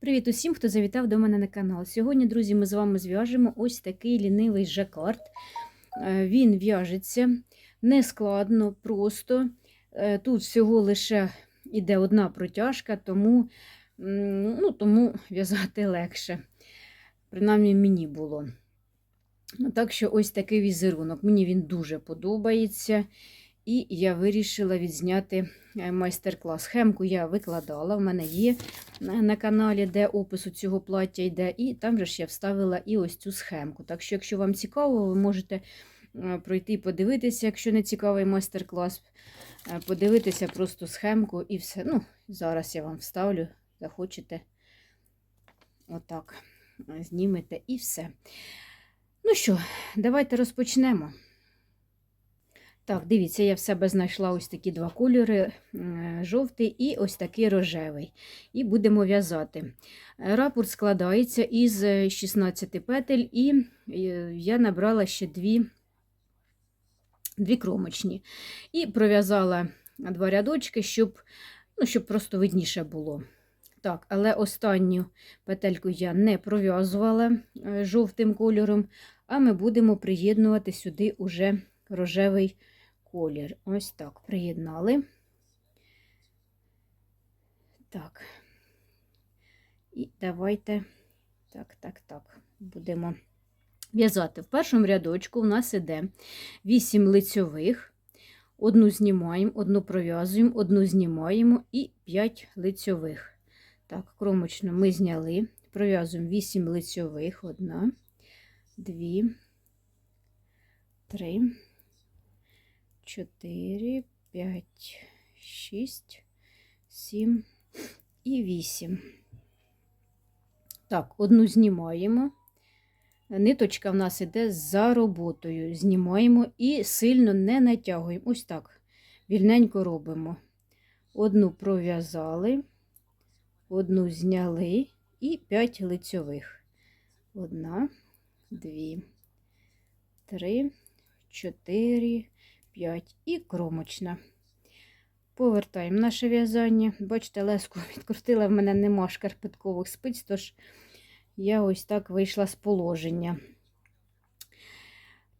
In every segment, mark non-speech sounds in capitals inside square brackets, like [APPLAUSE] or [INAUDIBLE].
Привіт усім, хто завітав до мене на канал. Сьогодні, друзі, ми з вами зв'яжемо ось такий лінивий жакард. Е, Він в'яжеться нескладно, просто. Е, Тут всього лише йде одна протяжка, тому, ну, тому в'язати легше. Принаймні мені було. Так що ось такий візерунок. Мені він дуже подобається. І я вирішила відзняти е, майстер-клас. Схемку я викладала, в мене є на на каналі, де опис цього плаття йде, і там же ж я вставила і ось цю схемку. Так що, якщо вам цікаво, ви можете е, пройти і подивитися, якщо не цікавий майстер-клас, е, подивитися просто схемку і все. Ну, Зараз я вам вставлю, захочете. Отак, е, знімете і все. Ну що, давайте розпочнемо. Так, дивіться, я в себе знайшла ось такі два кольори: е, жовтий і ось такий рожевий. І будемо в'язати. Рапорт складається із 16 петель, і е, я набрала ще дві, дві кромочні. І пров'язала два рядочки, щоб, ну, щоб просто видніше було. Так, але останню петельку я не пров'язувала е, жовтим кольором, а ми будемо приєднувати сюди уже рожевий колір. Ось так приєднали. Так. І давайте, так, так, так, будемо в'язати. В першому рядочку у нас іде 8 лицьових, одну знімаємо, одну пров'язуємо, одну знімаємо і 5 лицьових. Так, кромочно ми зняли, пров'язуємо 8 лицьових, одна, дві, три. 4, 5, 6, 7 і 8. Так, одну знімаємо. Ниточка в нас іде за роботою. Знімаємо і сильно не натягуємо. Ось так. Вільненько робимо. Одну пров'язали, одну зняли і 5 лицьових. Одна, дві, три, чотири. 5 і кромочна. Повертаємо наше в'язання. Бачите, леску [LAUGHS] відкрутила, в мене нема шкарпеткових спиць, тож я ось так вийшла з положення.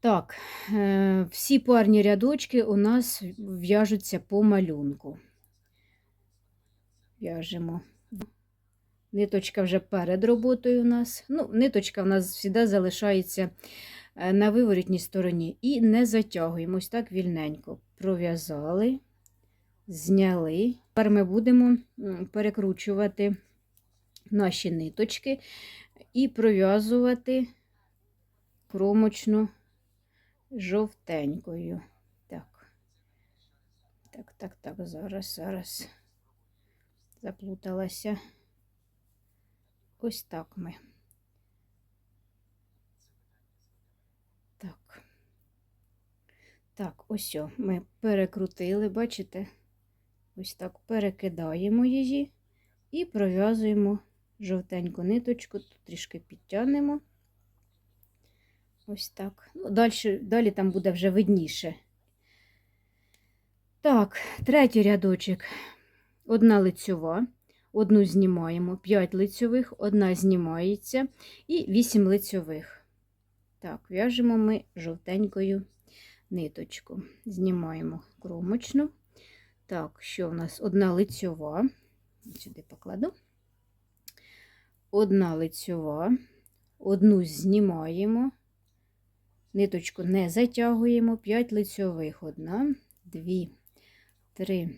Так, е, всі парні рядочки у нас в'яжуться по малюнку. В'яжемо. Ниточка вже перед роботою у нас. Ну, Ниточка у нас завжди залишається на виворітній стороні і не затягуємо ось так вільненько. Пров'язали, зняли. Тепер ми будемо перекручувати наші ниточки і пров'язувати кромочну жовтенькою. Так, так, так, так, зараз, зараз заплуталася. Ось так ми. Так, так, ось о, ми перекрутили, бачите? Ось так перекидаємо її і пров'язуємо жовтеньку ниточку, тут трішки підтягнемо. Ось так. Ну, Далі, далі там буде вже видніше. Так, третій рядочок. Одна лицьова, одну знімаємо, 5 лицьових, одна знімається і 8 лицьових. Так, в'яжемо ми жовтенькою ниточку. Знімаємо кромочну. Так, що в нас одна лицьова, сюди покладу. Одна лицьова, одну знімаємо, ниточку не затягуємо, 5 лицьових. Одна, дві, три,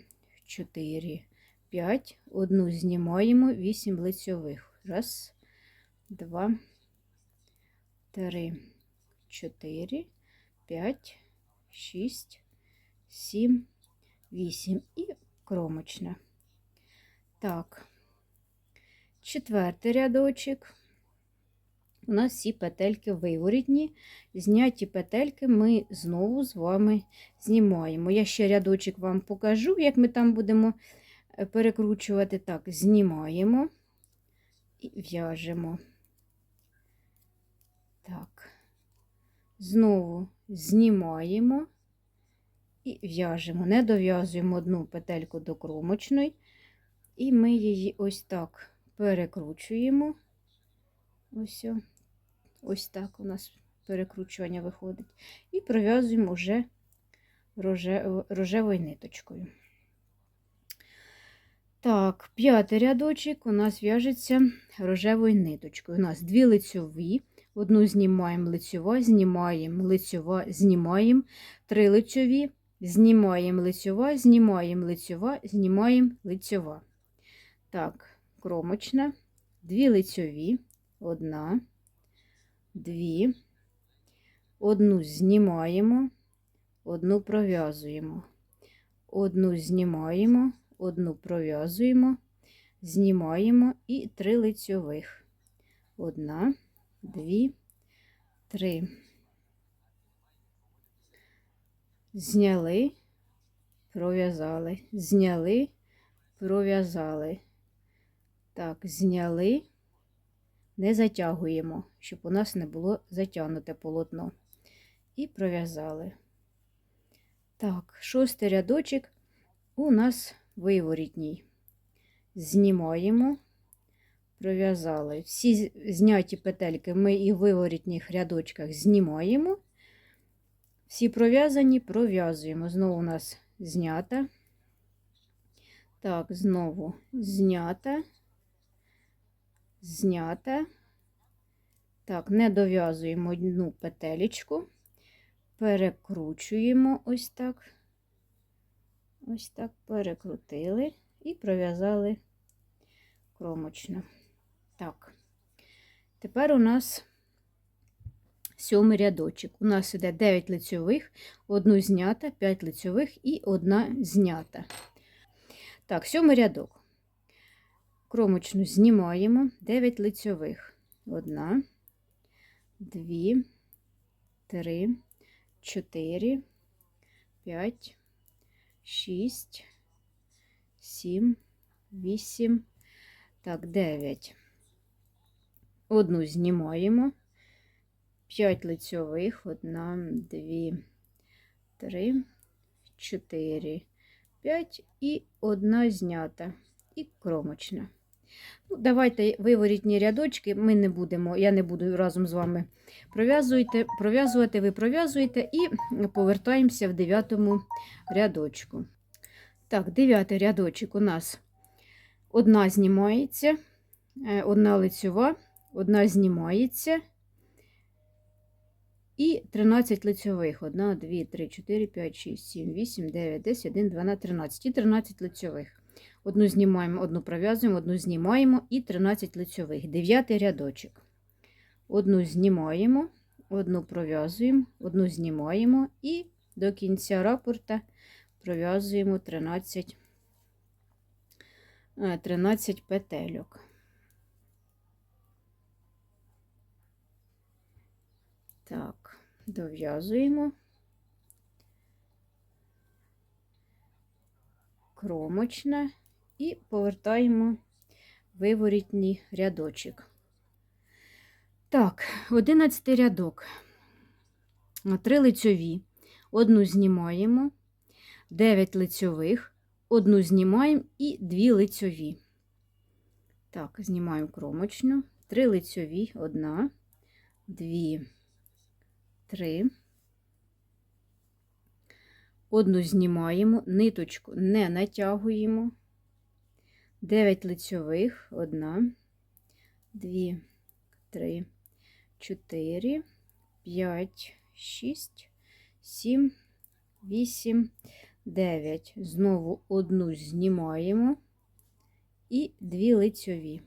чотири, п'ять. Одну знімаємо, 8 лицьових. Раз, два, три. 4, 5, 6, 7, 8 і кромочна. Так, четвертий рядочок. У нас всі петельки виворітні. Зняті петельки ми знову з вами знімаємо. Я ще рядочок вам покажу, як ми там будемо е, перекручувати. Так, знімаємо і в'яжемо. Так. Знову знімаємо і в'яжемо, не дов'язуємо одну петельку до кромочної, і ми її ось так перекручуємо. Ось, ось так у нас перекручування виходить. І пров'язуємо вже рожевою ниточкою. Так, п'ятий рядочок у нас в'яжеться рожевою ниточкою. У нас дві лицьові, одну знімаємо лицьова, знімаємо лицьова, знімаємо, три лицьові, знімаємо лицьова, знімаємо лицьова, знімаємо лицьова. Так, кромочна, дві лицьові, одна, дві, одну знімаємо, одну пров'язуємо, одну знімаємо, одну пров'язуємо, знімаємо. І три лицьових. Одна, дві, три. Зняли, пров'язали, зняли, пров'язали. Так, зняли, не затягуємо, щоб у нас не було затягнуте полотно. І пров'язали. Так, шостий рядочок у нас виворітній. Знімаємо, пров'язали. Всі зняті петельки ми і в виворітніх рядочках знімаємо. Всі пров'язані, пров'язуємо. Знову у нас знята. Так, знову знята, знята. Так, не дов'язуємо одну петелечку, перекручуємо ось так. Ось так перекрутили і пров'язали кромочно. Так, тепер у нас сьомий рядочок. У нас іде 9 лицьових, одну знята, 5 лицьових і одна знята. Так, сьомий рядок. Кромочну знімаємо 9 лицьових. Одна, дві, три, чотири, п'ять, шість, сім, вісім, так, дев'ять. Одну знімаємо. 5 лицьових, одна, дві, три, чотири, п'ять і одна знята, і кромочна. Ну, давайте виворітні рядочки, ми не будемо, я не буду разом з вами пров'язувати, ви пров'язуєте і повертаємося в дев'ятому рядочку. Так, дев'ятий рядочок у нас одна знімається, е, одна лицьова, одна знімається. І 13 лицьових. 1, 2, 3, 4, 5, 6, 7, 8, 9, 10, 1, 12, 13. І 13 лицьових. Одну знімаємо, одну пров'язуємо, одну знімаємо і 13 лицьових. Дев'ятий рядочок. Одну знімаємо, одну пров'язуємо, одну знімаємо і до кінця рапорта пров'язуємо 13, е, 13 петельок. Так, дов'язуємо кромочне і повертаємо виворітній рядочок. Так, 11 рядок. Три лицьові. Одну знімаємо, 9 лицьових, одну знімаємо і дві лицьові. Так, знімаємо кромочну, 3 лицьові, одна, дві, три. Одну знімаємо, ниточку не натягуємо. 9 лицьових, одна, дві, три, чотири, п'ять, шість, сім, вісім, дев'ять. Знову одну знімаємо і дві лицьові.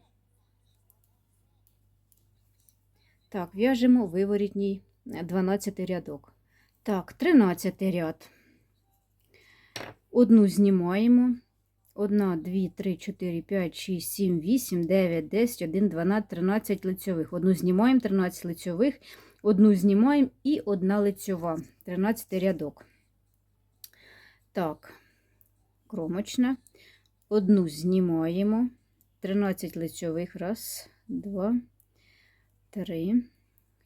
Так, в'яжемо виворітній 12 рядок. Так, 13 ряд. Одну знімаємо. 1, 2, 3, 4, 5, 6, 7, 8, 9, 10, 1, 12, 13 лицьових. Одну знімаємо, 13 лицьових, одну знімаємо і одна лицьова. 13 рядок. Так, кромочна. Одну знімаємо. 13 лицьових. Раз, два, три,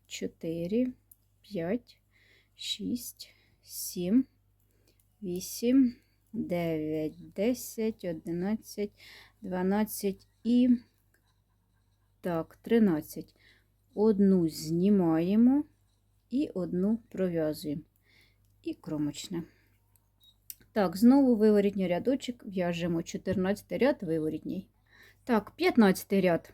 чотири, п'ять, шість, сім, вісім, 9, 10, 11, 12 і Так, 13. Одну знімаємо і одну пров'язуємо. І кромочна. Так, знову виворітній рядочок в'яжемо 14 ряд виворітній. Так, 15 ряд.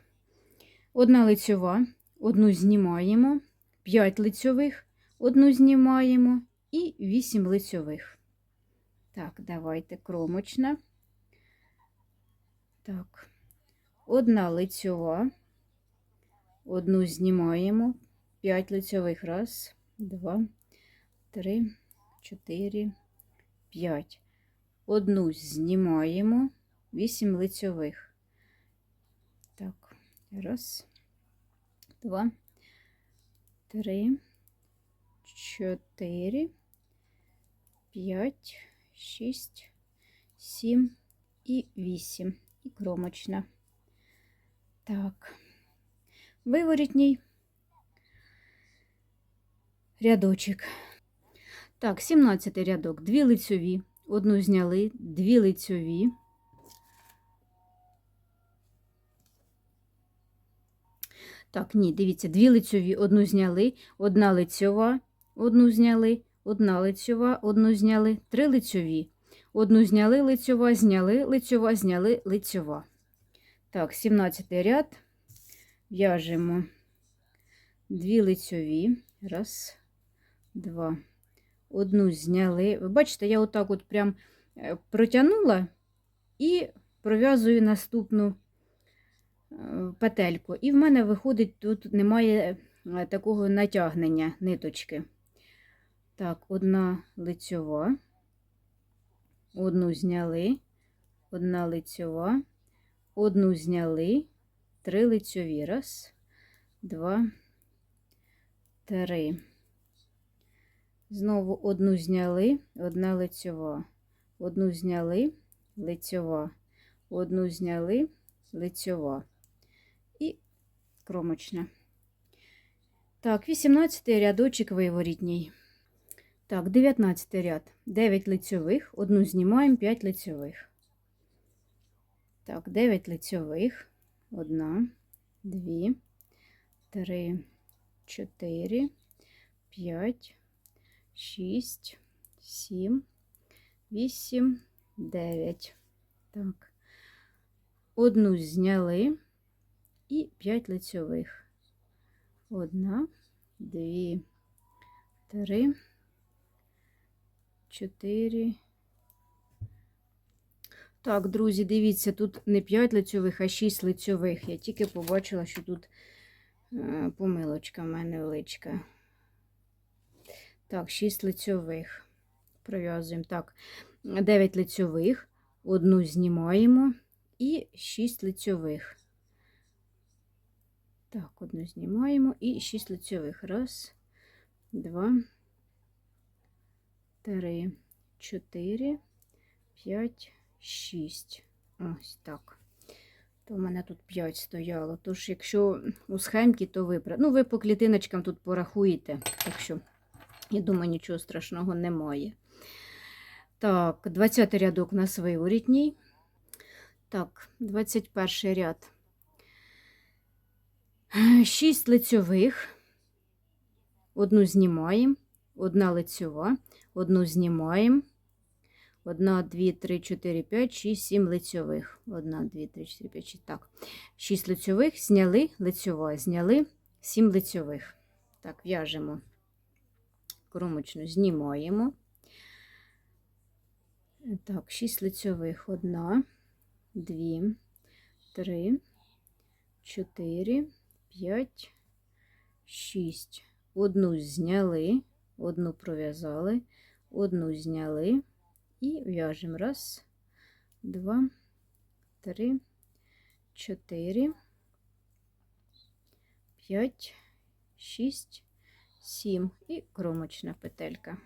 Одна лицьова, одну знімаємо, 5 лицьових, одну знімаємо і 8 лицьових. Так, давайте кромочна. Так, одна лицьова, одну знімаємо, 5 лицьових. Раз, два, три, чотири, п'ять. Одну знімаємо, 8 лицьових. Так, раз, два, три, чотири, п'ять, шість, сім і вісім. І кромочна. Так, виворітній рядочок. Так, 17 рядок, дві лицьові, одну зняли, дві лицьові. Так, ні, дивіться, дві лицьові, одну зняли, одна лицьова, одну зняли, одна лицьова, одну зняли, три лицьові. Одну зняли лицьова, зняли лицьова, зняли лицьова. Так, 17 ряд. В'яжемо дві лицьові. Раз, два. Одну зняли. Ви бачите, я отак от прям е, протягнула і пров'язую наступну е, петельку. І в мене виходить, тут немає е, такого натягнення ниточки. Так, одна лицьова, одну зняли, одна лицьова, одну зняли, три лицьові. Раз, два, три. Знову одну зняли, одна лицьова, одну зняли, лицьова, одну зняли, лицьова. І кромочна. Так, 18 рядочок виворітній. Так, 19 ряд. 9 лицьових, одну знімаємо, 5 лицьових. Так, 9 лицьових, одна, дві, три, чотири, п'ять, шість, сім, вісім, дев'ять. Так, одну зняли і 5 лицьових. Одна, дві, три, чотири. Так, друзі, дивіться, тут не 5 лицьових, а 6 лицьових. Я тільки побачила, що тут е, помилочка в мене величка. Так, 6 лицьових. Пров'язуємо. Так, 9 лицьових, одну знімаємо і 6 лицьових. Так, одну знімаємо і 6 лицьових. Раз, два, три, чотири, п'ять, шість. Ось так. То в мене тут 5 стояло. Тож, якщо у схемці, то ви, ну, ви по клітиночкам тут порахуєте. Так що, я думаю, нічого страшного немає. Так, 20 рядок у нас виворітній. Так, 21 ряд. 6 лицьових. Одну знімаємо, одна лицьова, одну знімаємо. Одна, дві, три, чотири, п'ять, шість, сім лицьових. Одна, дві, три, чотири, п'ять, шість. Так. Шість лицьових, зняли лицьова, зняли сім лицьових. Так, в'яжемо кромочну, знімаємо. Так, шість лицьових. Одна, дві, три, чотири, п'ять, шість. Одну зняли, одну пров'язали, одну зняли. І в'яжемо раз, два, три, чотири, п'ять, шість, сім і кромочна петелька.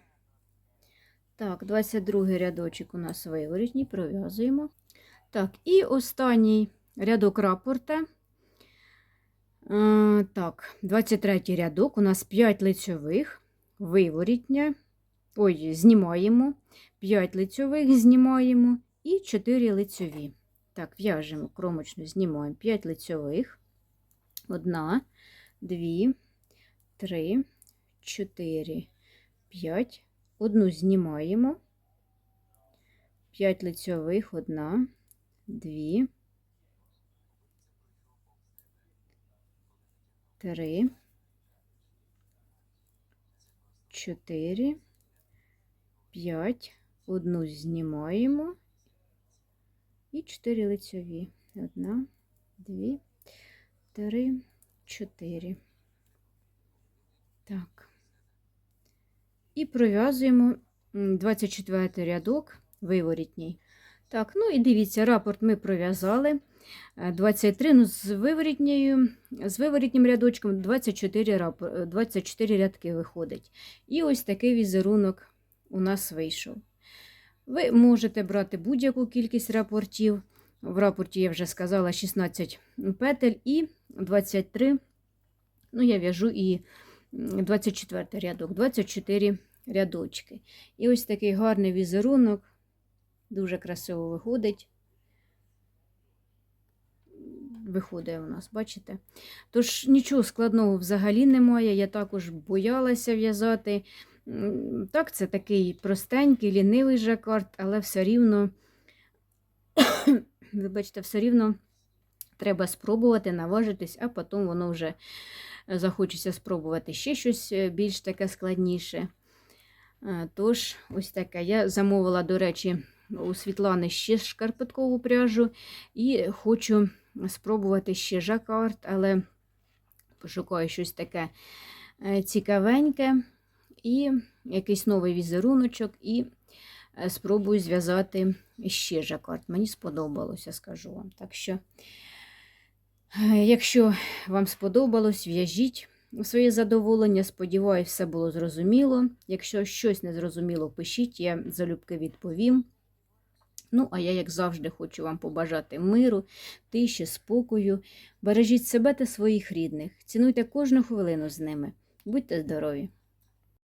Так, 22 рядочок у нас виворітній, пров'язуємо. Так, і останній рядок рапорта. Е, Так, 23 рядок у нас 5 лицьових, виворітня. Ой, знімаємо. 5 лицьових знімаємо і 4 лицьові. Так, в'яжемо кромочну, знімаємо 5 лицьових, Одна, дві, три, чотири, п'ять. Одну знімаємо. П'ять лицьових, одна, дві, три, чотири, п'ять. Одну знімаємо. І чотири лицьові. Одна, дві, три, чотири. Так. І пров'язуємо м, 24 рядок виворітній. Так, ну і дивіться, рапорт ми пров'язали. Е, 23, ну, з виворітньою, з виворітнім рядочком 24, е, 24 рядки виходить. І ось такий візерунок у нас вийшов. Ви можете брати будь-яку кількість рапортів. В рапорті я вже сказала 16 петель і 23, ну я в'яжу і м, 24 рядок, 24 рядочки. І ось такий гарний візерунок, дуже красиво виходить. Виходить у нас, бачите? Тож нічого складного взагалі немає. Я також боялася в'язати. Так, це такий простенький, лінивий жакард, але все рівно, [COUGHS] вибачте, все рівно треба спробувати, наважитись, а потім воно вже захочеться спробувати ще щось е, більш таке складніше. Е, Тож, ось таке. Я замовила, до речі, у Світлани ще шкарпеткову пряжу і хочу спробувати ще жакард, але пошукаю щось таке е, цікавеньке і якийсь новий візеруночок, і е, спробую зв'язати ще жакард. Мені сподобалося, скажу вам. Так що, е, якщо вам сподобалось, в'яжіть своє задоволення. Сподіваюсь, все було зрозуміло. Якщо щось не зрозуміло, пишіть, я залюбки відповім. Ну, а я, як завжди, хочу вам побажати миру, тиші, спокою. Бережіть себе та своїх рідних. Цінуйте кожну хвилину з ними. Будьте здорові!